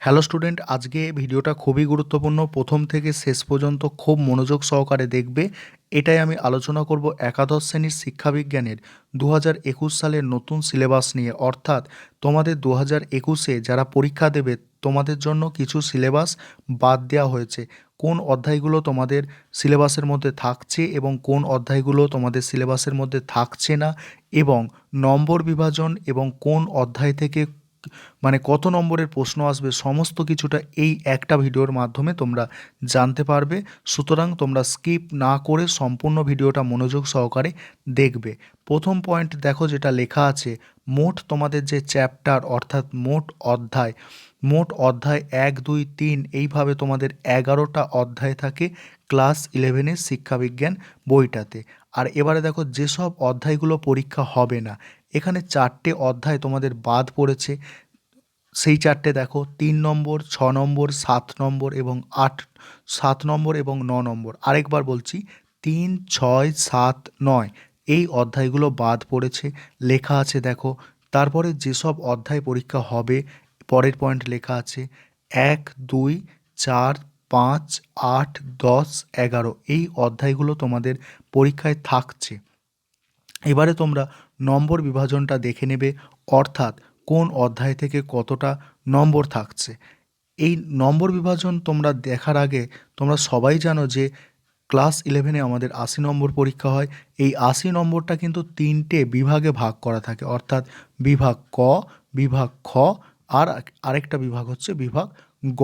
Hello student, আজকে ভিডিওটা খুবই গুরুত্বপূর্ণ। প্রথম থেকে শেষ পর্যন্ত খুব মনোযোগ সহকারে দেখবে। এটাই আমি আলোচনা করব একাদশ শ্রেণির শিক্ষাবিজ্ঞানের দু হাজার একুশ সালের নতুন সিলেবাস নিয়ে। অর্থাৎ তোমাদের দু হাজার একুশে যারা পরীক্ষা দেবে, তোমাদের জন্য কিছু সিলেবাস বাদ দেওয়া হয়েছে। কোন অধ্যায়গুলো তোমাদের সিলেবাসের মধ্যে থাকছে এবং কোন অধ্যায়গুলো তোমাদের সিলেবাসের মধ্যে থাকছে না এবং নম্বর বিভাজন এবং কোন অধ্যায় থেকে মানে কত নম্বরের প্রশ্ন আসবে, সমস্ত কিছুটা এই একটা ভিডিওর মাধ্যমে তোমরা জানতে পারবে। সুতরাং তোমরা স্কিপ না করে সম্পূর্ণ ভিডিওটা মনোযোগ সহকারে দেখবে। প্রথম পয়েন্ট দেখো যেটা লেখা আছে, মোট তোমাদের যে চ্যাপ্টার অর্থাৎ মোট অধ্যায় মোট অধ্যায় এক, দুই, তিন, এইভাবে তোমাদের এগারোটা অধ্যায় থাকে ক্লাস ইলেভেনের শিক্ষাবিজ্ঞান বইটাতে। আর এবারে দেখো, যেসব অধ্যায়গুলো পরীক্ষা হবে না এখানে চারটে অধ্যায় তোমাদের বাদ পড়েছে। সেই চারটে দেখো, তিন নম্বর, ছ নম্বর, সাত নম্বর এবং আট, সাত নম্বর এবং ন নম্বর। আরেকবার বলছি, তিন, ছয়, সাত, নয়, এই অধ্যায়গুলো বাদ পড়েছে। লেখা আছে দেখো, তারপরে যেসব অধ্যায় পরীক্ষা হবে, পরের পয়েন্ট লেখা আছে, এক, দুই, চার, পাঁচ, আট, দশ, এগারো, এই অধ্যায়গুলো তোমাদের পরীক্ষায় থাকছে। এবারে তোমরা নম্বর বিভাজনটা দেখে নেবে, অর্থাৎ কোন অধ্যায় থেকে কতটা নম্বর থাকছে। এই নম্বর বিভাজন তোমরা দেখার আগে তোমরা সবাই জানো যে ক্লাস ইলেভেনে আমাদের আশি নম্বর পরীক্ষা হয়। এই আশি নম্বরটা কিন্তু তিনটে বিভাগে ভাগ করা থাকে, অর্থাৎ বিভাগ ক, বিভাগ খ, আর আরেকটা বিভাগ হচ্ছে বিভাগ গ।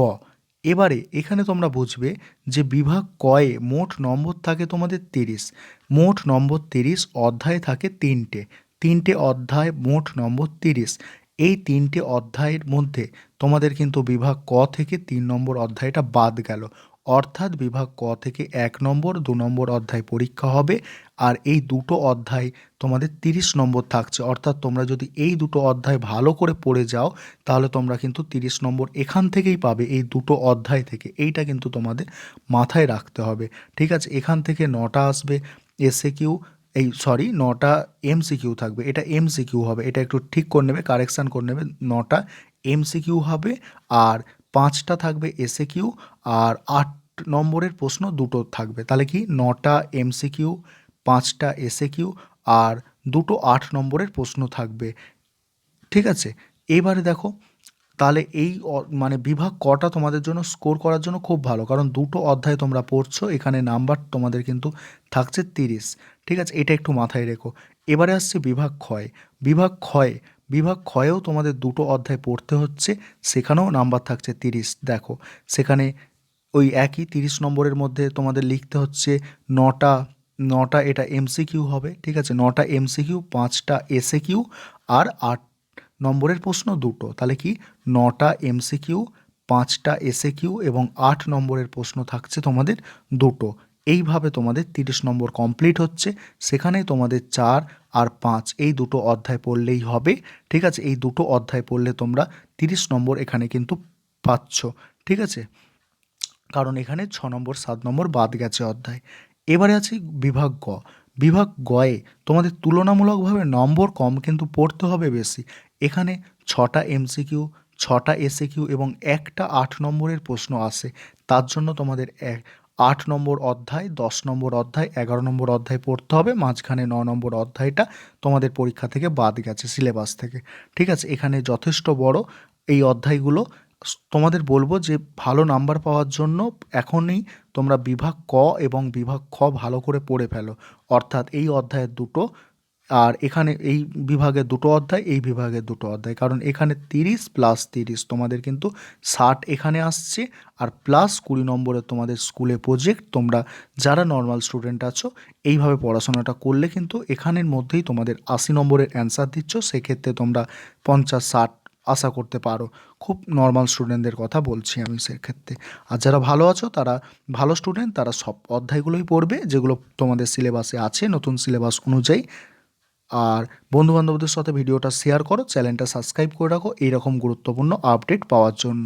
এবারে এখানে তোমরা বুঝবে যে বিভাগ কয়ে মোট নম্বর থাকে তোমাদের তিরিশ। মোট নম্বর তিরিশ, অধ্যায় থাকে তিনটে। তিনটে অধ্যায়, মোট নম্বর তিরিশ। এই তিনটে অধ্যায়ের মধ্যে তোমাদের কিন্তু বিভাগ ক থেকে তিন নম্বর অধ্যায়টা বাদ গেল। অর্থাৎ বিভাগ ক থেকে এক নম্বর, দু নম্বর অধ্যায় পরীক্ষা হবে আর এই দুটো অধ্যায় তোমাদের তিরিশ নম্বর থাকছে। অর্থাৎ তোমরা যদি এই দুটো অধ্যায় ভালো করে পড়ে যাও, তাহলে তোমরা কিন্তু তিরিশ নম্বর এখান থেকেই পাবে, এই দুটো অধ্যায় থেকে। এইটা কিন্তু তোমাদের মাথায় রাখতে হবে। ঠিক আছে? এখান থেকে নটা আসবে এসে কিউ এই সরি, নটা এমসিকিউ থাকবে। এটা এমসিকিউ হবে, এটা একটু ঠিক করে নেবে কারেকশান করে নেবে। নটা এমসিকিউ হবে আর পাঁচটা থাকবে এসে কিউ আর আট নম্বরের প্রশ্ন দুটো থাকবে। তাহলে কি? নটা এমসিকিউ পাঁচটা এসে কিউ আর দুটো আট নম্বরের প্রশ্ন থাকবে। ঠিক আছে? এবারে দেখো, তাহলে এই মানে বিভাগ কটা তোমাদের জন্য স্কোর করার জন্য খুব ভালো। কারণ দুটো অধ্যায় তোমরা পড়ছো, এখানে নাম্বার তোমাদের কিন্তু থাকছে তিরিশ। ঠিক আছে? এটা একটু মাথায় রেখো। এবারে আসছে বিভাগ ক্ষয়। বিভাগ ক্ষয়ে বিভাগ ক্ষয়েও তোমাদের দুটো অধ্যায় পড়তে হচ্ছে, সেখানেও নাম্বার থাকছে তিরিশ। দেখো, সেখানে ওই একই তিরিশ নম্বরের মধ্যে তোমাদের লিখতে হচ্ছে নটা নটা এটা এমসিকিউ হবে, ঠিক আছে? নটা এমসিকিউ, পাঁচটা এসে কিউ আর আট নম্বরের প্রশ্ন দুটো। তাহলে কি? নটা এমসিকিউ, পাঁচটা এসে কিউ এবং আট নম্বরের প্রশ্ন থাকছে তোমাদের দুটো। এইভাবে তোমাদের তিরিশ নম্বর কমপ্লিট হচ্ছে। সেখানে তোমাদের চার আর পাঁচ, এই দুটো অধ্যায় পড়লেই হবে। ঠিক আছে? এই দুটো অধ্যায় পড়লে তোমরা তিরিশ নম্বর এখানে কিন্তু পাচ্ছ। ঠিক আছে? কারণ এখানে ছ নম্বর, সাত নম্বর বাদ গেছে অধ্যায়। এবারে আছে বিভাগ গ। বিভাগ গয়ে তোমাদের তুলনামূলকভাবে নম্বর কম কিন্তু পড়তে হবে বেশি। এখানে ছটা এমসিকিউ ছটা এসিকিউ এবং একটা আট নম্বরের প্রশ্ন আসে। তার জন্য তোমাদের এক আট নম্বর অধ্যায়, দশ নম্বর অধ্যায়, এগারো নম্বর অধ্যায় পড়তে হবে, মাঝখানে ন নম্বর অধ্যায়টা তোমাদের পরীক্ষা থেকে বাদ গেছে, সিলেবাস থেকে। ঠিক আছে, এখানে যথেষ্ট বড় এই অধ্যায়গুলো। তোমাদের বলব যে ভালো নাম্বার পাওয়ার জন্য এখনই তোমরা বিভাগ ক এবং বিভাগ খ ভালো করে পড়ে ফেলো। অর্থাৎ এই অধ্যায়ের দুটো আর এখানে এই বিভাগে দুটো অধ্যায়, এই বিভাগে দুটো অধ্যায়। কারণ এখানে তিরিশ প্লাস তিরিশ তোমাদের কিন্তু ষাট এখানে আসছে আর প্লাস কুড়ি নম্বরে তোমাদের স্কুলে প্রজেক্ট তোমরা যারা নর্মাল স্টুডেন্ট আছো, এইভাবে পড়াশোনাটা করলে কিন্তু এখানের মধ্যেই তোমাদের আশি নম্বরের অ্যান্সার দিচ্ছ। সেক্ষেত্রে তোমরা পঞ্চাশ, ষাট আশা করতে পারো। খুব নর্মাল স্টুডেন্টদের কথা বলছি আমি সেক্ষেত্রে। আর যারা ভালো আছো, তারা ভালো স্টুডেন্ট তারা সব অধ্যায়গুলোই পড়বে, যেগুলো তোমাদের সিলেবাসে আছে। নতুন সিলেবাস অনুযায়ী আর বন্ধুবান্ধবদের সাথে ভিডিওটা শেয়ার করো চ্যানেলটা সাবস্ক্রাইব করে রাখো, এইরকম গুরুত্বপূর্ণ আপডেট পাওয়ার জন্য।